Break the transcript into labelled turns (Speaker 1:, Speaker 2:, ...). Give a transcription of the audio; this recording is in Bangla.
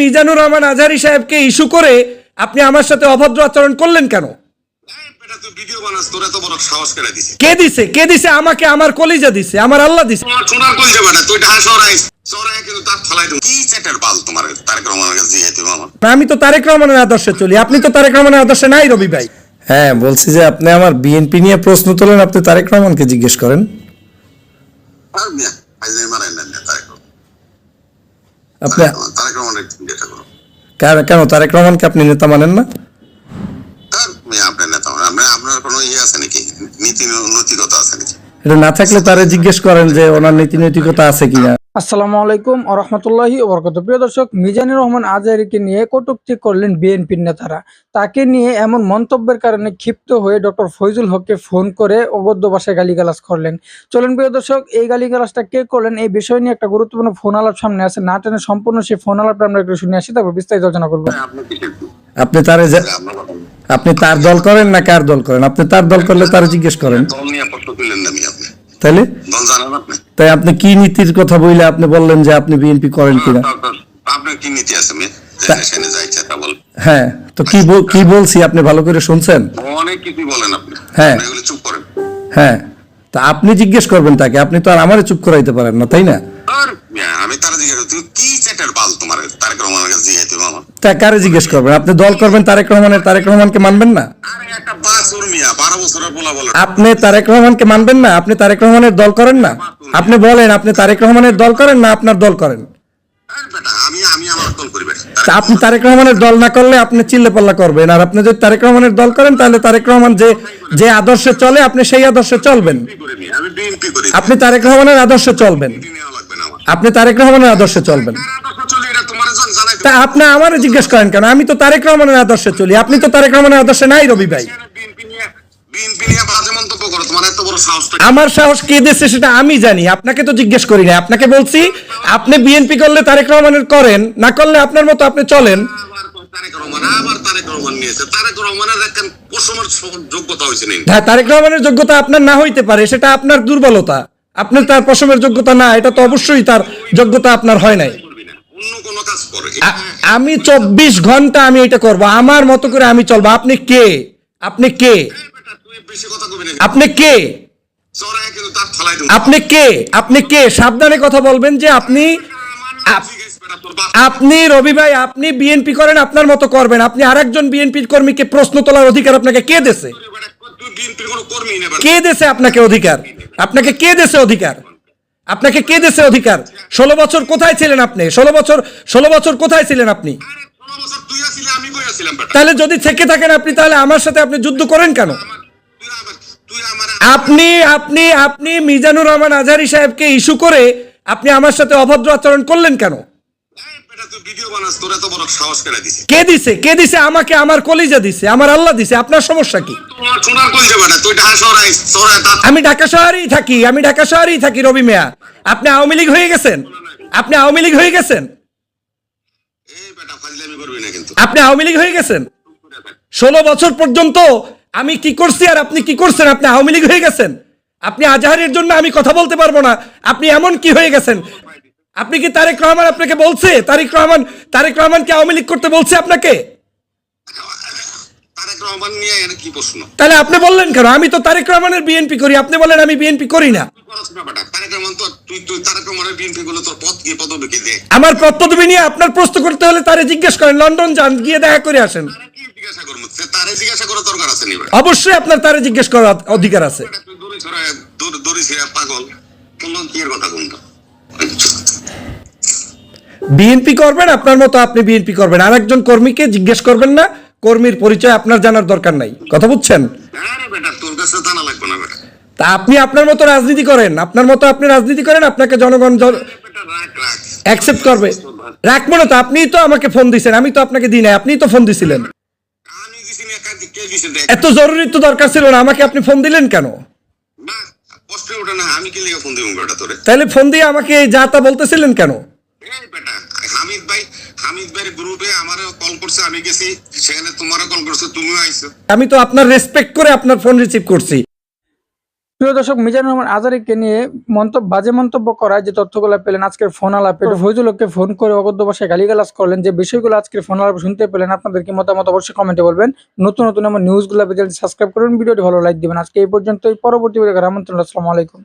Speaker 1: মিজানুর রহমান আজহারি সাহেবকে ইস্যু করে আপনি আমার সাথে অভদ্র আচরণ করলেন কেন? কে দিছে? কে দিছে? আমাকে আমার কলিজা দিছে আমার আল্লাহ দিছে।
Speaker 2: তোমার সোনার কই যাবে না তুই ঢাকা শহরে আইস শহরে আই কিন্তু তার ফালাই দেবো কি চ্যাটার বাল তোমার তারেক রহমানের কাছে দিয়ে তুমি আমার?
Speaker 1: আমি তো তারেক রহমানের আদর্শে চলি আপনি তো তারেক রহমানের আদর্শে নাই রবি ভাই।
Speaker 3: হ্যাঁ বলছি যে আপনি আমার বিএনপি নিয়ে প্রশ্ন তোলেন আপনি তারেক রহমানকে জিজ্ঞেস করেন।
Speaker 2: তারেক
Speaker 3: আপনি
Speaker 2: তারেক রহমানের যেটা করো।
Speaker 3: কেন তারেক রহমানকে আপনি নেতা মানেন না?
Speaker 2: আপনার নেতা মানে আপনার কোনো ইয়ে আছে নাকি? নীতি নৈতিকতা আছে নাকি?
Speaker 3: এটা না থাকলে তারা জিজ্ঞেস করেন যে ওনার নীতি নৈতিকতা আছে কিনা।
Speaker 4: আসসালামু আলাইকুম ও রহমতুল্লাহি ওবরকত প্রিয় দর্শক মিজানুর রহমান আজহারিকে নিয়ে কটুক্তি করলেন বিএনপির নেতারা। তাকে নিয়ে এমন মন্তব্যের কারণে ক্ষিপ্ত হয়ে ডক্টর ফৈজুল হককে ফোন করে অবৈধ ভাষায় গালিগালাজ করলেন। চলুন প্রিয় দর্শক এই গালিগালাজটা কে করলেন এই বিষয় নিয়ে একটা গুরুত্বপূর্ণ ফোন আলাপ সামনে আছে। না টেনে সম্পূর্ণ সেই ফোন আলাপটা আমরা একটু শুনে আসি তারপর বিস্তারিত আলোচনা করব।
Speaker 2: আপনি
Speaker 3: তার আপনি তারে দল করেন না কার দল করেন? আপনি তার দল করলে তারে জিজ্ঞেস করেন।
Speaker 2: দল নিয়ে প্রশ্ন তুললেন না আপনি।
Speaker 3: তাইলে? তাই আপনি কি নীতির কথা বললে আপনি বললেন যে আপনি বিএনপি করেন কিনা?
Speaker 2: তা- আপনার কি নীতি আছে
Speaker 3: হ্যাঁ তো কি কি বলছি আপনি ভালো করে শুনছেন?
Speaker 2: অনেক কিছু বলেন আপনি।
Speaker 3: হ্যাঁ।
Speaker 2: চুপ করেন।
Speaker 3: হ্যাঁ তা আপনি জিজ্ঞেস করবেন তাকে আপনি তো আর আমারে চুপ করাইতে পারেন না তাই না?
Speaker 2: আমি তারা জিজ্ঞেস করি, কি চ্যাটার বাল তোমার? তারেক রহমানের কাছে দিয়ে তুমি
Speaker 3: তা কারে জিজ্ঞেস করবেন? আপনি দল করবেন তারেক রহমানের তারেক রহমানকে মানবেন না?
Speaker 2: আরে একটা বাসুর মিয়া বারো বছরের পোলা বলে।
Speaker 3: আপনি তারেক রহমানকে মানবেন না? আপনি তারেক রহমানের দল করেন না? আপনি বলেন আপনি তারেক রহমানের দল করেন না আপনার দল করেন?
Speaker 2: আমি আমি আমার দল করি
Speaker 3: আপনি তারেক রহমানের দল না করলে আপনি চিল্লে পাল্লা করবেন। আর আপনি যদি তারেক রহমানের দল করেন তাহলে তারেক রহমান যে যে আদর্শে চলে আপনি সেই আদর্শে চলবেন। আপনি তারেক রহমানের আদর্শে চলবেন। আপনি তারেক রহমানের আদর্শে চলবেন। তা আপনি আমার জিজ্ঞেস করেন কেন? আমি তো তারেক রহমানের আদর্শে চলি। আপনি তো তারেক রহমানের আদর্শে নাই রবি ভাই। আমার সাহস কে দিচ্ছে সেটা আমি জানি। আপনাকে তো জিজ্ঞেস করি না আপনাকে বলছি আপনি বিএনপি করলে তারেক রহমানের করেন না করলে আপনার মতো আপনি চলেন। হ্যাঁ তারেক রহমানের যোগ্যতা আপনার না হইতে পারে সেটা আপনার দুর্বলতা। আপনার তার পশমের যোগ্যতা না, এটা তো অবশ্যই তার যোগ্যতা আপনার হয় নাই। আমি চব্বিশ ঘণ্টা আমি এটা করব, আমার মতো করে আমি চলবো। আপনি কে? আপনি কে? আপনি কে? আপনি কে? আপনি কে? সাবধানে কথা বলবেন যে আপনি আপনি রবি ভাই, আপনি বিএনপি করেন, আপনার মতো করবেন। আপনি আরেকজন বিএনপির কর্মীকে প্রশ্ন তোলার অধিকার আপনাকে কে দেছে কে দেছে আপনাকে অধিকার? আপনাকে কে দেছে অধিকার? আপনাকে কে দেছে অধিকার? ষোলো বছর কোথায় ছিলেন আপনি? ষোলো বছর ষোলো বছর কোথায় ছিলেন আপনি? তাহলে যদি থেকে থাকেন আপনি তাহলে আমার সাথে আপনি যুদ্ধ করেন কেন?
Speaker 1: আপনি আপনি আপনি মিজানুর রহমান আজহারি সাহেবকে ইস্যু করে আপনি আমার সাথে অভদ্র আচরণ করলেন কেন? কে দিছে? কে দিছে? আমাকে আমার কলিজা দিছে আমার আল্লাহ দিছে আপনার সমস্যা কি?
Speaker 2: তোমার সোনার কই যাবে না তুই ঢাকা শহরে আইস শহরে তার
Speaker 1: আমি ঢাকা শহরেই থাকি আমি ঢাকা শহরেই থাকি রবি মিয়া। আপনি আওয়ামী লীগ হয়ে গেছেন? আপনি আওয়ামী লীগ হয়ে গেছেন?
Speaker 2: এই বেটা ফাজলামি করবি না কিন্তু।
Speaker 1: আপনি আওয়ামী লীগ হয়ে গেছেন? ষোলো বছর পর্যন্ত আমি কি করছি আর আপনি কি করছেন? আপনি আওয়ামী লীগ হয়ে গেছেন? আপনি আজহারের জন্য আমি কথা বলতে পারব না। আপনি এমন কি হয়ে গেছেন? আপনি কি তারেক রহমান আপনাকে বলছে? তারেক রহমান তারেক রহমানকে আওয়ামী লীগ করতে বলছে আপনাকে? তাহলে আপনি বললেন কেন? আমি তো তারেক রহমানের বিএনপি করি। আপনি বলেন আমি বিএনপি করি না। আমার নিয়ে আপনার প্রশ্ন করতে হলে তারে জিজ্ঞেস করেন। লন্ডন যান গিয়ে দেখা করে আসেন। অবশ্যই আপনার তারে জিজ্ঞেস করার অধিকার আছে।
Speaker 2: পাগল। কথা
Speaker 1: বিএনপি করবেন, আপনার মতো আপনি বিএনপি করবেন। আর একজন কর্মীকে জিজ্ঞেস করবেন না, কর্মীর পরিচয় আপনার জানার দরকার নাই। কথা বুঝছেন? তা আপনি আপনার মতো রাজনীতি করেন, আপনার মতো আপনি রাজনীতি করেন, আপনাকে জনগণ অ্যাকসেপ্ট করবে। রাখব না তো আপনিই তো আমাকে ফোন দিছেন, আমি তো আপনাকে দিই নাই আপনিই তো ফোন দিছিলেন। এত জরুরি তো দরকার ছিল না, আমাকে আপনি ফোন দিলেন কেন?
Speaker 2: কষ্ট না আমি কি লিখে ফোন দিব বেটা তোরে?
Speaker 1: তাহলে ফোন দিয়ে আমাকে যা তা বলতেছিলেন কেন?
Speaker 2: এই বেটা হামিদ ভাই হামিদ ভাইয়ের গ্রুপে আমারও কল করছে আমি গেছি সেখানে তোমারও কল করছে তুমিও আইছো।
Speaker 1: আমি তো আপনার রেসপেক্ট করে আপনার ফোন রিসিভ করছি।
Speaker 4: প্রিয় দর্শক মিজানুর রহমান আজারিকে নিয়ে মন্তব্য বাজে মন্তব্য করায় যে তথ্যগুলো পেলেন আজকের ফোন আলাপে ফৈজুলকে ফোন করে অগদ্য ভাষায় গালিগালাজ করলেন যে বিষয়গুলো আজকের ফোন আলাপে শুনতে পেলেন। আপনাদের কি মতামত অবশ্যই কমেন্টে বলবেন। নতুন নতুন আমার নিউজগুলো পেতে সাবস্ক্রাইব করুন। ভিডিওটি ভালো লাইক দিবেন। আজকে এই পর্যন্তই। পরবর্তী ভিডিও আমন্ত্রণ আসসালামু আলাইকুম।